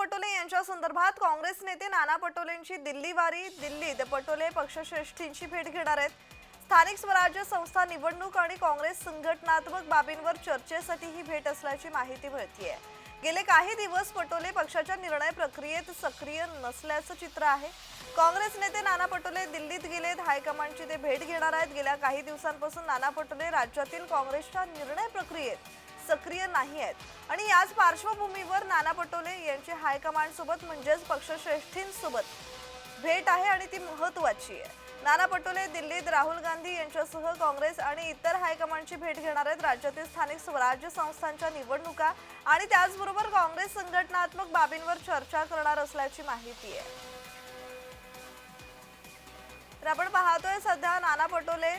पटोले यांच्या संदर्भात काँग्रेस नेते नाना पटोलेंची दिल्लीवारी दिल्लीत पटोले पक्षश्रेष्ठींची भेट घेणार आहेत. स्थानिक स्वराज्य संस्था निवडणूक आणि काँग्रेस संघटनात्मक बाबींवर चर्चेसाठी ही भेट असल्याची माहिती मिळतीये. गेले काही दिवस पटोले पक्षाच्या निर्णय प्रक्रियेत सक्रिय नसल्याचं चित्र आहे. काँग्रेस नेते नाना पटोले दिल्लीत गेलेत हायकमांडची ते भेट घेणार आहेत. गेल्या काही दिवसांपासून नाना पटोले राज्यातील काँग्रेसच्या निर्णय प्रक्रियेत सक्रिय नाही आहेत आणि याच पार्श्वभूमीवर नाना पटोले यांची हायकमांड सोबत म्हणजेच पक्षश्रेष्ठींसोबत भेट आहे आणि ती महत्वाची आहे. नाना पटोले दिल्लीत राहुल गांधी यांच्यासह काँग्रेस आणि इतर हायकमांडची भेट घेणार आहेत राज्यातील स्थानिक स्वराज्य संस्थांच्या निवडणुका आणि त्याचबरोबर काँग्रेस संघटनात्मक बाबींवर चर्चा करणार असल्याची माहिती आहे. तर आपण पाहतोय सध्या नाना पटोले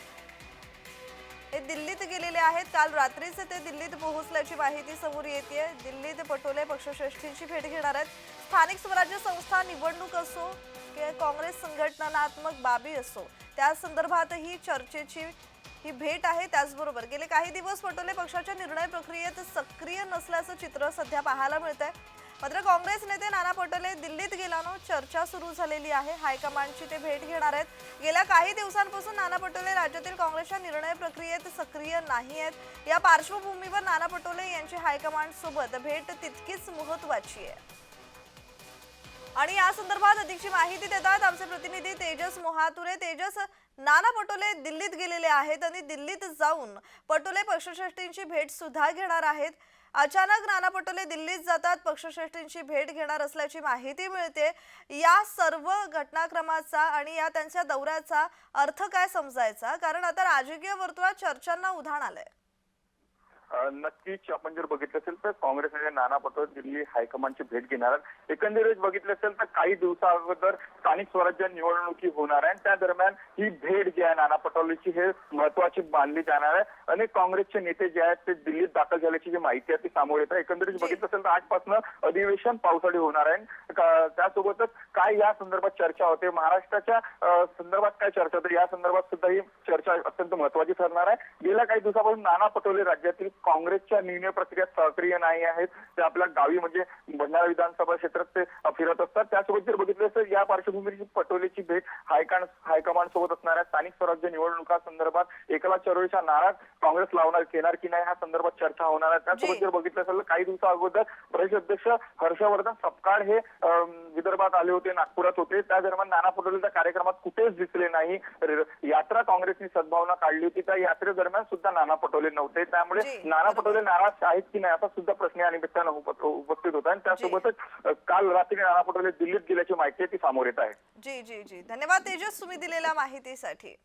हे दिल्लीत गेलेले आहेत. काल रात्रीच ते दिल्लीत पोहोचल्याची माहिती समोर येते दिल्लीत पटोले पक्षश्रेष्ठींची भेट घेणार आहेत. स्थानिक स्वराज्य संस्था निवडणूक असो किंवा काँग्रेस संघटनात्मक बाबी असो त्या संदर्भातही चर्चेची ही भेट आहे. त्याचबरोबर गेले काही दिवस पटोले पक्षाच्या निर्णय प्रक्रियेत सक्रिय नसल्याचं चित्र सध्या पाहायला मिळत आहे मात्र काँग्रेस नेते नाना पटोले दिल्लीत गेल्यानं चर्चा सुरू झालेली आहे. हायकमांडची ते भेट घेणार आहेत. गेल्या काही दिवसांपासून नाना पटोले राज्यातील काँग्रेसच्या निर्णय प्रक्रियेत सक्रिय नाही आहेत. या पार्श्वभूमीवर नाना पटोले यांची हायकमांड सोबत भेट तितकीच महत्वाची आहे. आणि या संदर्भात अधिकची माहिती देतात आमचे प्रतिनिधी तेजस मोहातुरे. तेजस नाना पटोले दिल्लीत गेलेले आहेत आणि दिल्लीत जाऊन पटोले पक्षश्रेष्ठींची भेट सुद्धा घेणार आहेत. अचानक नाना पटोले दिल्लीत जातात. पक्षश्रेष्ठींची भेट घेणार असल्याची माहिती मिळते. या सर्व घटनाक्रमाचा आणि या त्यांच्या दौऱ्याचा अर्थ काय समजायचा? कारण आता राजकीय वर्तुळात चर्चांना उधाण आलंय. नक्कीच आपण जर बघितलं असेल तर काँग्रेस नेते नाना पटोले दिल्ली हायकमांडची भेट घेणार आहेत. एकंदरीत बघितलं असेल तर काही दिवसा अगोदर स्थानिक स्वराज्य निवडणुकी होणार आहे. त्या दरम्यान ही भेट जी आहे नाना पटोलेची हे महत्वाची मानली जाणार आहे. अनेक काँग्रेसचे नेते जे आहेत ते दिल्लीत दाखल झाल्याची जी माहिती आहे ती समोर येत आहे. एकंदरीत बघितलं असेल तर आजपासून अधिवेशन पावसाळी होणार आहे. त्यासोबतच काय या संदर्भात चर्चा होते? महाराष्ट्राच्या संदर्भात काय चर्चा होते? या संदर्भात सुद्धा ही चर्चा अत्यंत महत्वाची ठरणार आहे. गेल्या काही दिवसापासून नाना पटोले राज्यातील काँग्रेसच्या निर्णय प्रक्रियेत सक्रिय नाही आहेत. ते आपल्या गावी म्हणजे भंडारा विधानसभा क्षेत्रात ते फिरत असतात. त्यासोबत जर बघितलं तर या पार्श्वभूमीची पटोलेची भेट हायकमांड हायकमांड सोबत असणार आहे स्थानिक स्वराज्य निवडणुका संदर्भात एकला चळवळीचा नारा काँग्रेस लावणार घेणार की नाही या संदर्भात चर्चा होणार आहे. त्यासोबत. जर बघितलं असेल तर काही दिवसा अगोदर प्रदेश अध्यक्ष हर्षवर्धन सपकाळ हे विदर्भात आले होते नागपुरात होते. त्या दरम्यान नाना पटोले त्या कार्यक्रमात कुठेच दिसले नाही. यात्रा काँग्रेसनी सद्भावना काढली होती. त्या यात्रेदरम्यान सुद्धा नाना पटोले नव्हते. त्यामुळे नाना पटोले नाराज आहेत की नाही असा सुद्धा प्रश्न या निमित्तानं उपस्थित होता. आणि त्यासोबतच काल रात्री नाना पटोले दिल्लीत गेल्याची माहिती ती समोर येत आहे. जी जी जी. धन्यवाद तेजस तुम्ही दिलेल्या माहितीसाठी.